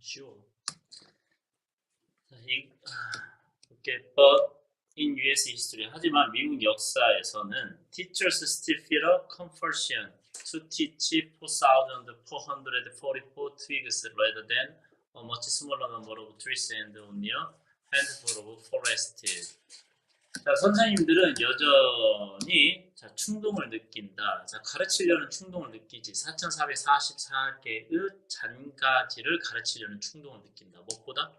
쉬워. 자, 이, 아, but in US history 하지만 미국 역사에서는 teachers still feel a compulsion to teach 4,444 twigs rather than a much smaller number of trees and only a handful of forest. 자, 선생님들은 여전히 자, 충동을 느낀다. 자, 가르치려는 충동을 느끼지. 4,444개의 잔가지를 가르치려는 충동을 느낀다. 무엇보다?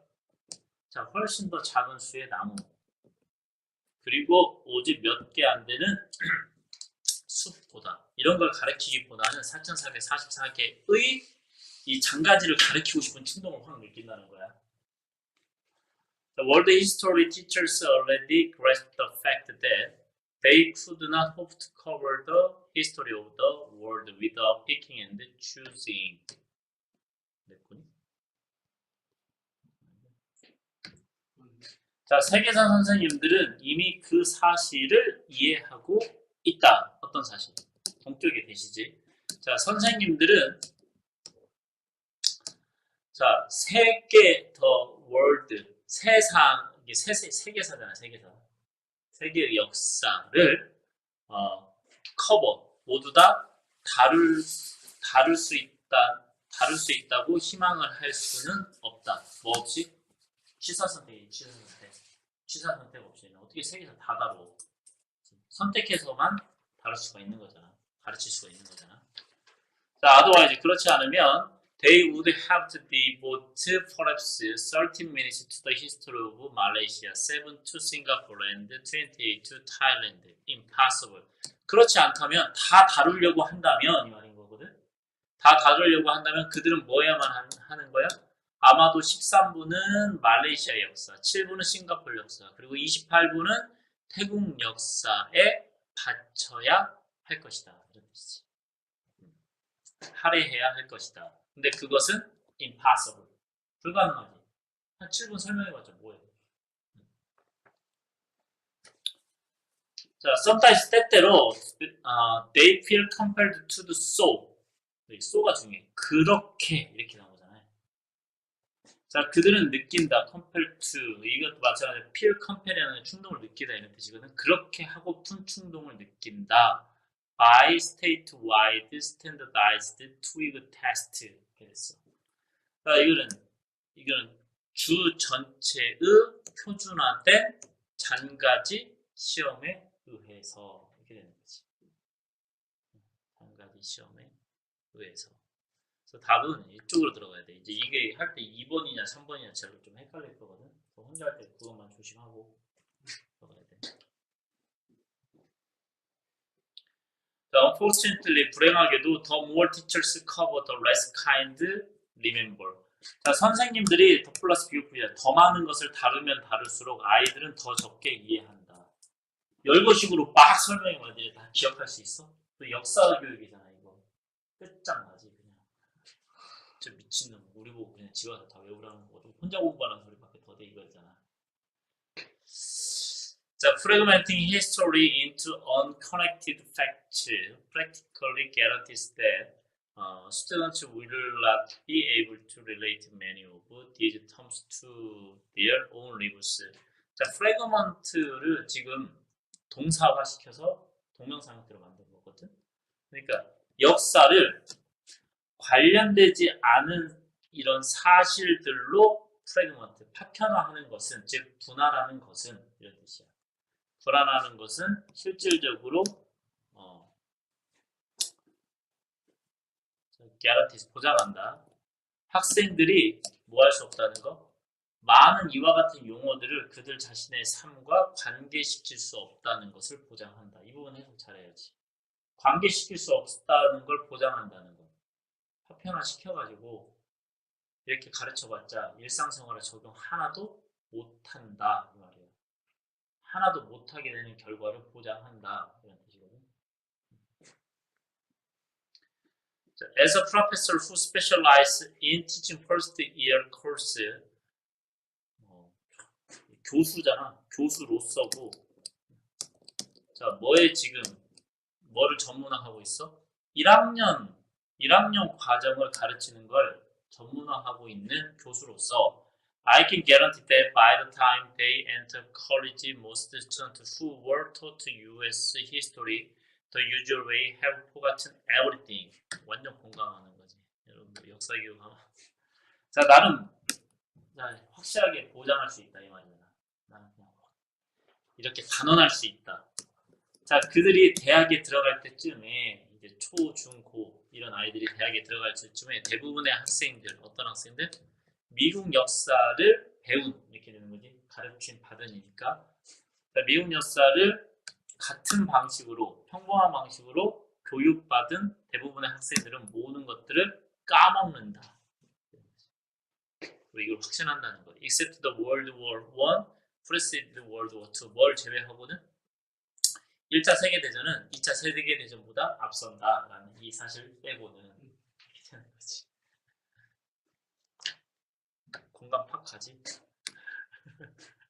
자, 훨씬 더 작은 수의 나무. 그리고 오직 몇 개 안 되는 숲보다. 이런 걸 가르치기보다는 4,444개의 이 장가지를 가르치고 싶은 충동을 확 느낀다는 거야. The world history teachers already grasped the fact that they could not hope to cover the history of the world without picking and choosing. 됐군. 자, 세계사 선생님들은 이미 그 사실을 이해하고 있다. 어떤 사실? 동쪽에 계시지. 자, 선생님들은 자, 세계 더 월드, 세상, 이게 세, 세, 세계사잖아, 세계사. 세계의 역사를 어, 커버, 모두 다 다룰, 다룰 수 있다, 다룰 수 있다고 희망을 할 수는 없다. 뭐 없이? 취사 선택이 취사 선택. 취사 선택 없이 어떻게 세계사 다 다뤄? 선택해서만 다룰 수가 있는 거잖아. 가르칠 수가 있는 거잖아. 자, otherwise 그렇지 않으면 they would have to devote perhaps 30 minutes to the history of Malaysia, 7 to Singapore, and 28 to Thailand. Impossible. 그렇지 않다면 다 다루려고 한다면 이 말인 거거든. 다 다루려고 한다면 그들은 뭐 해야만 한- 하는 거야? 아마도 13부는 말레이시아 역사, 7부는 싱가포르 역사, 그리고 28부는 태국 역사에 바쳐야 할 것이다. 할애해야 할 것이다. 근데 그것은 impossible. 불가능하지. 한 7분 설명해봤자 뭐해. 자, sometimes 때때로 어, they feel compelled to do so. 이 so가 중요해. 그렇게 이렇게 나오잖아요. 자, 그들은 느낀다. to. 이것도 마찬가지로 feel compell이라는 충동을 느끼다 이런 뜻이거든. 그렇게 하고픈 충동을 느낀다. by statewide standardized twig test 이렇게 됐어. 자, 이거는 이거는 주 전체의 표준화된 잔가지 시험에 의해서 이렇게 되는 거지. 잔가지 시험에 의해서. 그래서 답은 이쪽으로 들어가야 돼. 이제 이게 할 때 2번이냐 3번이냐 제가 좀 헷갈릴 거거든. 혼자 할 때 그것만 조심하고 들어가야 돼. 자, unfortunately, 불행하게도 the more teachers cover, the less kind remember. 자, 선생님들이 더 플러스 비교풀이야. 더 많은 것을 다루면 다룰수록 아이들은 더 적게 이해한다. 열거식으로 막 설명하면 애들이 다 기억할 수 있어? 또 역사 교육이잖아, 이거. 끝장나지. 저 미친놈. 우리 보고 그냥 집 와서 다 외우라는 거. 혼자 공부하는 소리밖에 더 돼, 이거잖아. 자, fragmenting history into unconnected facts practically guarantees that uh, students will not be able to relate many of these terms to their own lives. 자, fragment를 지금 동사화시켜서 동명사 형태로 만든 거거든. 그러니까 역사를 관련되지 않은 이런 사실들로 프레그먼트, 파편화하는 것은 즉 분할하는 것은 이런 뜻이야. 불안하는 것은 실질적으로 어, 개런티스 보장한다. 학생들이 뭐 할 수 없다는 거? 많은 이와 같은 용어들을 그들 자신의 삶과 관계시킬 수 없다는 것을 보장한다. 이 부분 해석 잘해야지. 관계시킬 수 없다는 걸 보장한다는 거. 파편화 시켜가지고 이렇게 가르쳐봤자 일상생활에 적용 하나도 못한다 이 말이에요. 하나도 못하게 되는 결과를 보장한다 이런 뜻이거든. 자, As a professor who specializes in teaching first year course, 어, 교수잖아. 교수로서고, 자 뭐에 지금 뭐를 전문화하고 있어? 1학년 1학년 과정을 가르치는 걸 전문화하고 있는 교수로서 I can guarantee that by the time they enter college, most students who were taught U.S. history the usual way have forgotten everything. 완전 공감하는 거지. 여러분 뭐 역사 교육하면 자 나는 자, 확실하게 보장할 수 있다 이 말이야. 나는 그냥 이렇게 단언할 수 있다. 자 그들이 대학에 들어갈 때쯤에 이제 초, 중, 고 이런 아이들이 대학에 들어갈 때쯤에 대부분의 학생들 어떤 학생들 미국 역사를 배운 이렇게 되는 거지 가르침 받으니까 자, 미국 역사를 같은 방식으로 평범한 방식으로 교육받은 대부분의 학생들은 모든 것들을 까먹는다. 이걸 확신한다는 거. Except the World War One, preceded World War Two. 뭘 제외하고는 1차 세계대전은 2차 세계대전보다 앞선다라는 이 사실 빼고는 괜찮은 거지. 공감 팍 가지.